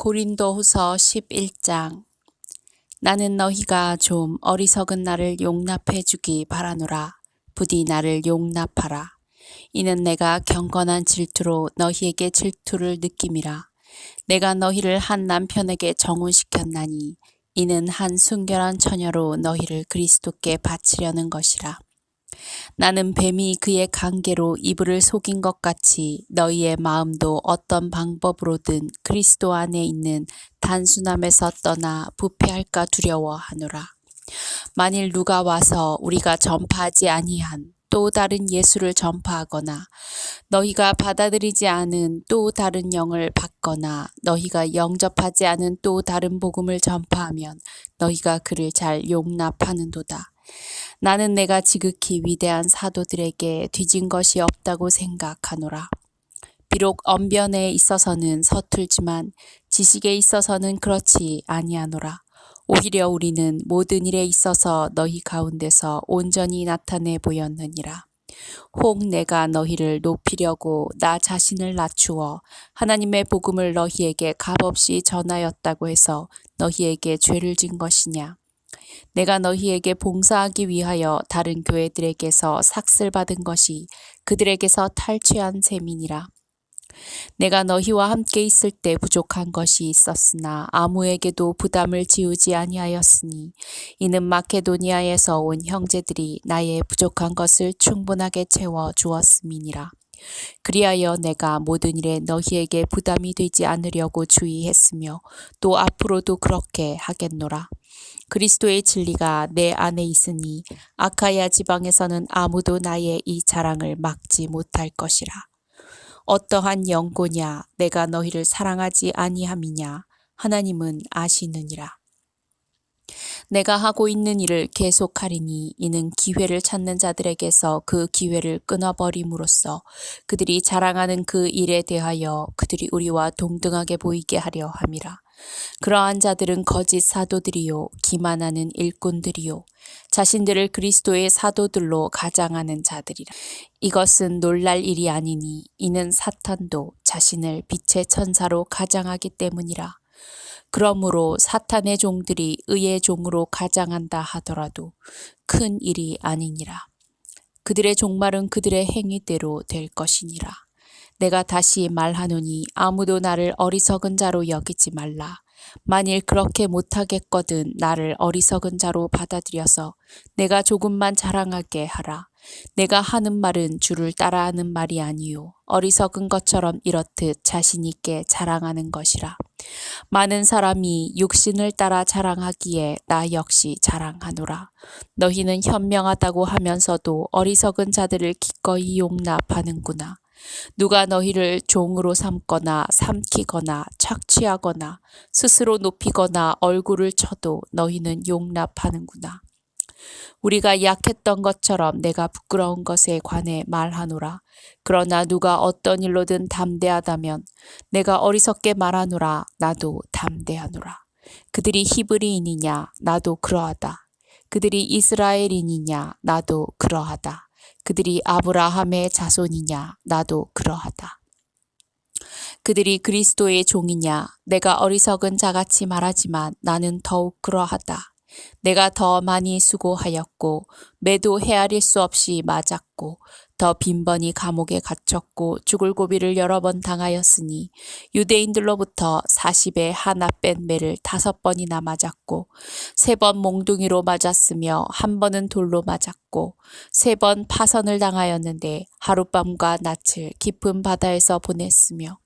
고린도후서 11장 나는 너희가 좀 어리석은 나를 용납해 주기 바라노라. 부디 나를 용납하라. 이는 내가 경건한 질투로 너희에게 질투를 느낌이라. 내가 너희를 한 남편에게 정혼시켰나니 이는 한 순결한 처녀로 너희를 그리스도께 바치려는 것이라. 나는 뱀이 그의 관계로 이불을 속인 것 같이 너희의 마음도 어떤 방법으로든 그리스도 안에 있는 단순함에서 떠나 부패할까 두려워하노라. 만일 누가 와서 우리가 전파하지 아니한 또 다른 예수를 전파하거나 너희가 받아들이지 않은 또 다른 영을 받거나 너희가 영접하지 않은 또 다른 복음을 전파하면 너희가 그를 잘 용납하는도다. 나는 내가 지극히 위대한 사도들에게 뒤진 것이 없다고 생각하노라. 비록 언변에 있어서는 서툴지만 지식에 있어서는 그렇지 아니하노라. 오히려 우리는 모든 일에 있어서 너희 가운데서 온전히 나타내 보였느니라. 혹 내가 너희를 높이려고 나 자신을 낮추어 하나님의 복음을 너희에게 값없이 전하였다고 해서 너희에게 죄를 진 것이냐? 내가 너희에게 봉사하기 위하여 다른 교회들에게서 삭슬 받은 것이 그들에게서 탈취한 셈이니라. 내가 너희와 함께 있을 때 부족한 것이 있었으나 아무에게도 부담을 지우지 아니하였으니 이는 마케도니아에서 온 형제들이 나의 부족한 것을 충분하게 채워 주었음이니라. 그리하여 내가 모든 일에 너희에게 부담이 되지 않으려고 주의했으며 또 앞으로도 그렇게 하겠노라. 그리스도의 진리가 내 안에 있으니 아카야 지방에서는 아무도 나의 이 자랑을 막지 못할 것이라. 어떠한 영고냐 내가 너희를 사랑하지 아니함이냐 하나님은 아시느니라. 내가 하고 있는 일을 계속하리니 이는 기회를 찾는 자들에게서 그 기회를 끊어버림으로써 그들이 자랑하는 그 일에 대하여 그들이 우리와 동등하게 보이게 하려 함이라. 그러한 자들은 거짓 사도들이요 기만하는 일꾼들이요 자신들을 그리스도의 사도들로 가장하는 자들이라. 이것은 놀랄 일이 아니니 이는 사탄도 자신을 빛의 천사로 가장하기 때문이라. 그러므로 사탄의 종들이 의의 종으로 가장한다 하더라도 큰 일이 아니니라. 그들의 종말은 그들의 행위대로 될 것이니라 내가 다시 말하노니 아무도 나를 어리석은 자로 여기지 말라. 만일 그렇게 못하겠거든 나를 어리석은 자로 받아들여서 내가 조금만 자랑하게 하라. 내가 하는 말은 주를 따라하는 말이 아니요 어리석은 것처럼 이렇듯 자신 있게 자랑하는 것이라. 많은 사람이 육신을 따라 자랑하기에 나 역시 자랑하노라. 너희는 현명하다고 하면서도 어리석은 자들을 기꺼이 용납하는구나. 누가 너희를 종으로 삼거나 삼키거나 착취하거나 스스로 높이거나 얼굴을 쳐도 너희는 용납하는구나. 우리가 약했던 것처럼 내가 부끄러운 것에 관해 말하노라. 그러나 누가 어떤 일로든 담대하다면 내가 어리석게 말하노라. 나도 담대하노라. 그들이 히브리인이냐? 나도 그러하다. 그들이 이스라엘인이냐? 나도 그러하다. 그들이 아브라함의 자손이냐? 나도 그러하다. 그들이 그리스도의 종이냐? 내가 어리석은 자같이 말하지만 나는 더욱 그러하다. 내가 더 많이 수고하였고 매도 헤아릴 수 없이 맞았고 더 빈번히 감옥에 갇혔고 죽을 고비를 여러 번 당하였으니 유대인들로부터 40에 하나 뺀 매를 다섯 번이나 맞았고 세 번 몽둥이로 맞았으며 한 번은 돌로 맞았고 세 번 파선을 당하였는데 하룻밤과 낯을 깊은 바다에서 보냈으며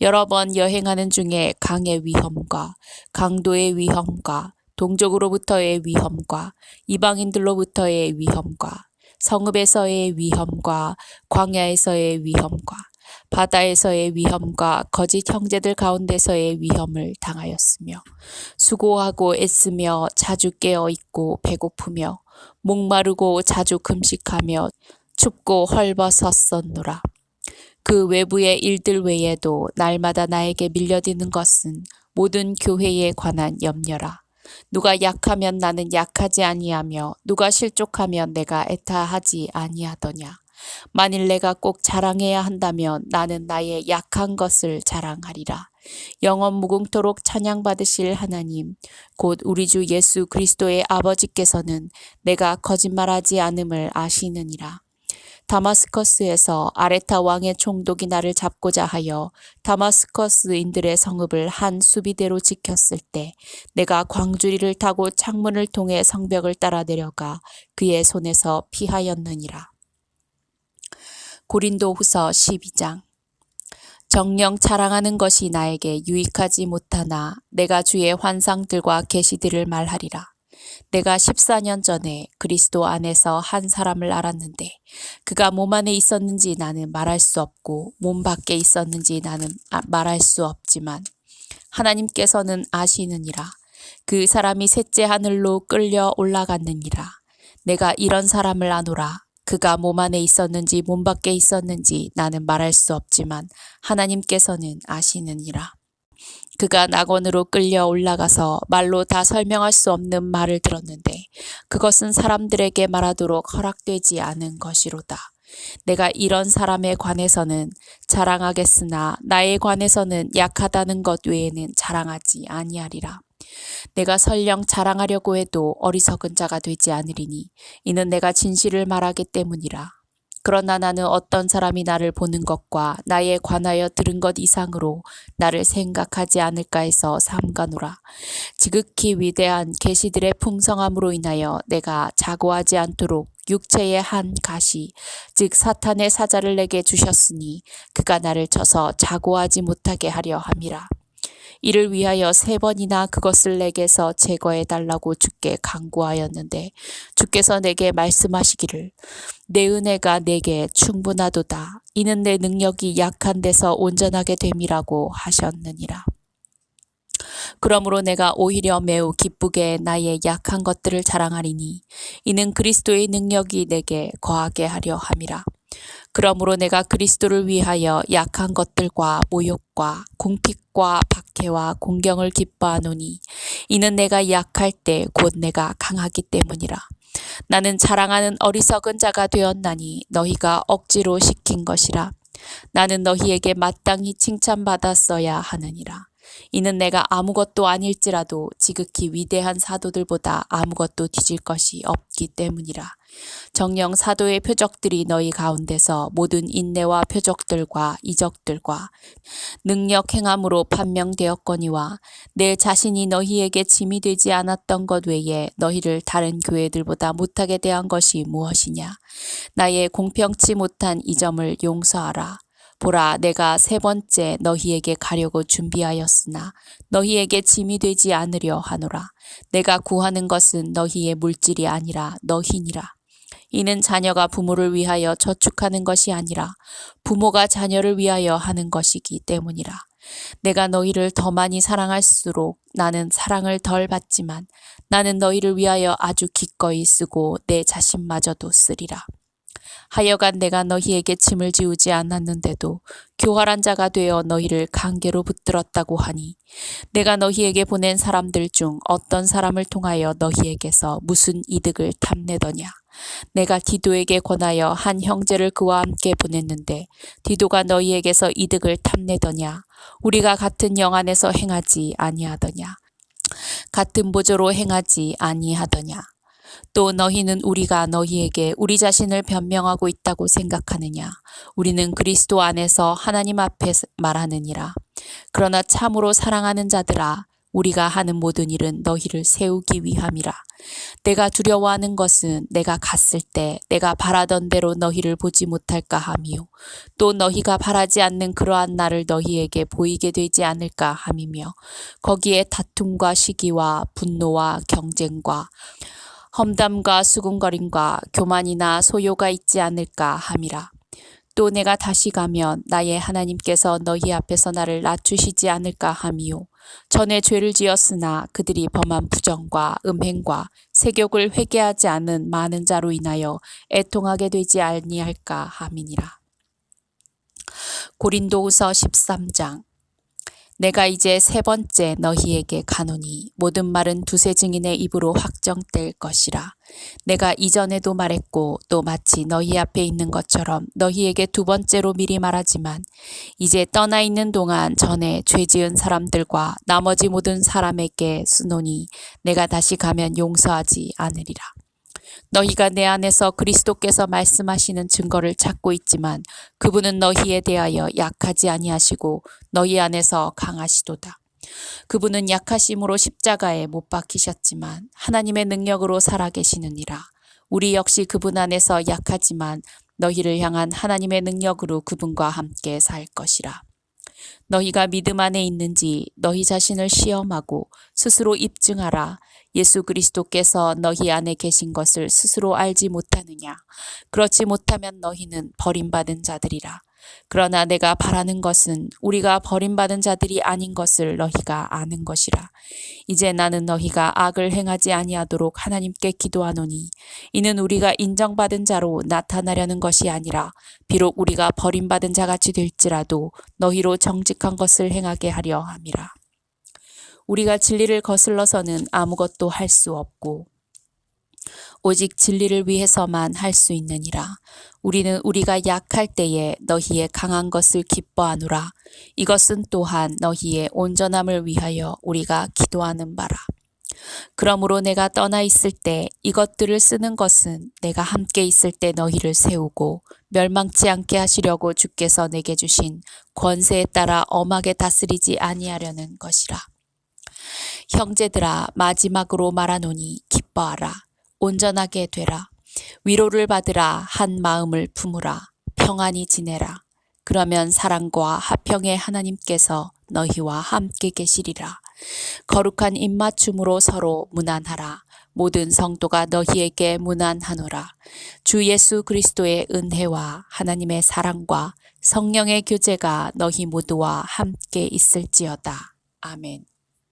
여러 번 여행하는 중에 강의 위험과 강도의 위험과 동족으로부터의 위험과 이방인들로부터의 위험과 성읍에서의 위험과 광야에서의 위험과 바다에서의 위험과 거짓 형제들 가운데서의 위험을 당하였으며 수고하고 애쓰며 자주 깨어 있고 배고프며 목마르고 자주 금식하며 춥고 헐벗었었노라. 그 외부의 일들 외에도 날마다 나에게 밀려드는 것은 모든 교회에 관한 염려라. 누가 약하면 나는 약하지 아니하며 누가 실족하면 내가 애타하지 아니하더냐. 만일 내가 꼭 자랑해야 한다면 나는 나의 약한 것을 자랑하리라. 영원 무궁토록 찬양받으실 하나님, 곧 우리 주 예수 그리스도의 아버지께서는 내가 거짓말하지 않음을 아시느니라. 다마스커스에서 아레타 왕의 총독이 나를 잡고자 하여 다마스커스인들의 성읍을 한 수비대로 지켰을 때 내가 광주리를 타고 창문을 통해 성벽을 따라 내려가 그의 손에서 피하였느니라. 고린도 후서 12장 정령 자랑하는 것이 나에게 유익하지 못하나 내가 주의 환상들과 계시들을 말하리라. 내가 14년 전에 그리스도 안에서 한 사람을 알았는데 그가 몸 안에 있었는지 나는 말할 수 없고 몸 밖에 있었는지 나는 아- 말할 수 없지만 하나님께서는 아시느니라. 그 사람이 셋째 하늘로 끌려 올라갔느니라. 내가 이런 사람을 아노라. 그가 몸 안에 있었는지 몸 밖에 있었는지 나는 말할 수 없지만 하나님께서는 아시느니라. 그가 낙원으로 끌려 올라가서 말로 다 설명할 수 없는 말을 들었는데 그것은 사람들에게 말하도록 허락되지 않은 것이로다. 내가 이런 사람에 관해서는 자랑하겠으나 나에 관해서는 약하다는 것 외에는 자랑하지 아니하리라. 내가 설령 자랑하려고 해도 어리석은 자가 되지 않으리니 이는 내가 진실을 말하기 때문이라. 그러나 나는 어떤 사람이 나를 보는 것과 나에 관하여 들은 것 이상으로 나를 생각하지 않을까 해서 삼가노라. 지극히 위대한 계시들의 풍성함으로 인하여 내가 자고하지 않도록 육체의 한 가시, 즉 사탄의 사자를 내게 주셨으니 그가 나를 쳐서 자고하지 못하게 하려 함이라. 이를 위하여 세 번이나 그것을 내게서 제거해 달라고 주께 간구하였는데 주께서 내게 말씀하시기를 내 은혜가 내게 충분하도다. 이는 내 능력이 약한 데서 온전하게 됨이라고 하셨느니라. 그러므로 내가 오히려 매우 기쁘게 나의 약한 것들을 자랑하리니 이는 그리스도의 능력이 내게 거하게 하려 함이라. 그러므로 내가 그리스도를 위하여 약한 것들과 모욕과 궁핍과 박 해와 공경을 기뻐하노니 이는 내가 약할 때 곧 내가 강하기 때문이라. 나는 자랑하는 어리석은 자가 되었나니 너희가 억지로 시킨 것이라. 나는 너희에게 마땅히 칭찬받았어야 하느니라. 이는 내가 아무것도 아닐지라도 지극히 위대한 사도들보다 아무것도 뒤질 것이 없기 때문이라. 정령 사도의 표적들이 너희 가운데서 모든 인내와 표적들과 이적들과 능력 행함으로 판명되었거니와 내 자신이 너희에게 짐이 되지 않았던 것 외에 너희를 다른 교회들보다 못하게 대한 것이 무엇이냐 나의 공평치 못한 이 점을 용서하라 보라 내가 세 번째 너희에게 가려고 준비하였으나 너희에게 짐이 되지 않으려 하노라 내가 구하는 것은 너희의 물질이 아니라 너희니라 이는 자녀가 부모를 위하여 저축하는 것이 아니라 부모가 자녀를 위하여 하는 것이기 때문이라. 내가 너희를 더 많이 사랑할수록 나는 사랑을 덜 받지만 나는 너희를 위하여 아주 기꺼이 쓰고 내 자신마저도 쓰리라. 하여간 내가 너희에게 짐을 지우지 않았는데도 교활한 자가 되어 너희를 강계로 붙들었다고 하니 내가 너희에게 보낸 사람들 중 어떤 사람을 통하여 너희에게서 무슨 이득을 탐내더냐. 내가 디도에게 권하여 한 형제를 그와 함께 보냈는데 디도가 너희에게서 이득을 탐내더냐? 우리가 같은 영 안에서 행하지 아니하더냐? 같은 보조로 행하지 아니하더냐 또 너희는 우리가 너희에게 우리 자신을 변명하고 있다고 생각하느냐 우리는 그리스도 안에서 하나님 앞에 말하느니라 그러나 참으로 사랑하는 자들아 우리가 하는 모든 일은 너희를 세우기 위함이라. 내가 두려워하는 것은 내가 갔을 때 내가 바라던 대로 너희를 보지 못할까 함이요. 또 너희가 바라지 않는 그러한 나를 너희에게 보이게 되지 않을까 함이며 거기에 다툼과 시기와 분노와 경쟁과 험담과 수군거림과 교만이나 소요가 있지 않을까 함이라. 또 내가 다시 가면 나의 하나님께서 너희 앞에서 나를 낮추시지 않을까 함이요. 전에 죄를 지었으나 그들이 범한 부정과 음행과 세욕을 회개하지 않은 많은 자로 인하여 애통하게 되지 아니할까 함이니라. 고린도후서 13장 내가 이제 세 번째 너희에게 가노니 모든 말은 두세 증인의 입으로 확정될 것이라. 내가 이전에도 말했고 또 마치 너희 앞에 있는 것처럼 너희에게 두 번째로 미리 말하지만 이제 떠나 있는 동안 전에 죄 지은 사람들과 나머지 모든 사람에게 쓰노니 내가 다시 가면 용서하지 않으리라. 너희가 내 안에서 그리스도께서 말씀하시는 증거를 찾고 있지만 그분은 너희에 대하여 약하지 아니하시고 너희 안에서 강하시도다. 그분은 약하심으로 십자가에 못 박히셨지만 하나님의 능력으로 살아계시느니라. 우리 역시 그분 안에서 약하지만 너희를 향한 하나님의 능력으로 그분과 함께 살 것이라. 너희가 믿음 안에 있는지 너희 자신을 시험하고 스스로 입증하라. 예수 그리스도께서 너희 안에 계신 것을 스스로 알지 못하느냐? 그렇지 못하면 너희는 버림받은 자들이라. 그러나 내가 바라는 것은 우리가 버림받은 자들이 아닌 것을 너희가 아는 것이라. 이제 나는 너희가 악을 행하지 아니하도록 하나님께 기도하노니 이는 우리가 인정받은 자로 나타나려는 것이 아니라 비록 우리가 버림받은 자같이 될지라도 너희로 정직한 것을 행하게 하려 함이라. 우리가 진리를 거슬러서는 아무것도 할 수 없고 오직 진리를 위해서만 할 수 있느니라. 우리는 우리가 약할 때에 너희의 강한 것을 기뻐하노라. 이것은 또한 너희의 온전함을 위하여 우리가 기도하는 바라. 그러므로 내가 떠나 있을 때 이것들을 쓰는 것은 내가 함께 있을 때 너희를 세우고 멸망치 않게 하시려고 주께서 내게 주신 권세에 따라 엄하게 다스리지 아니하려는 것이라. 형제들아 마지막으로 말하노니 기뻐하라 온전하게 되라. 위로를 받으라. 한 마음을 품으라. 평안히 지내라. 그러면 사랑과 화평의 하나님께서 너희와 함께 계시리라. 거룩한 입맞춤으로 서로 무난하라. 모든 성도가 너희에게 무난하노라. 주 예수 그리스도의 은혜와 하나님의 사랑과 성령의 교제가 너희 모두와 함께 있을지어다. 아멘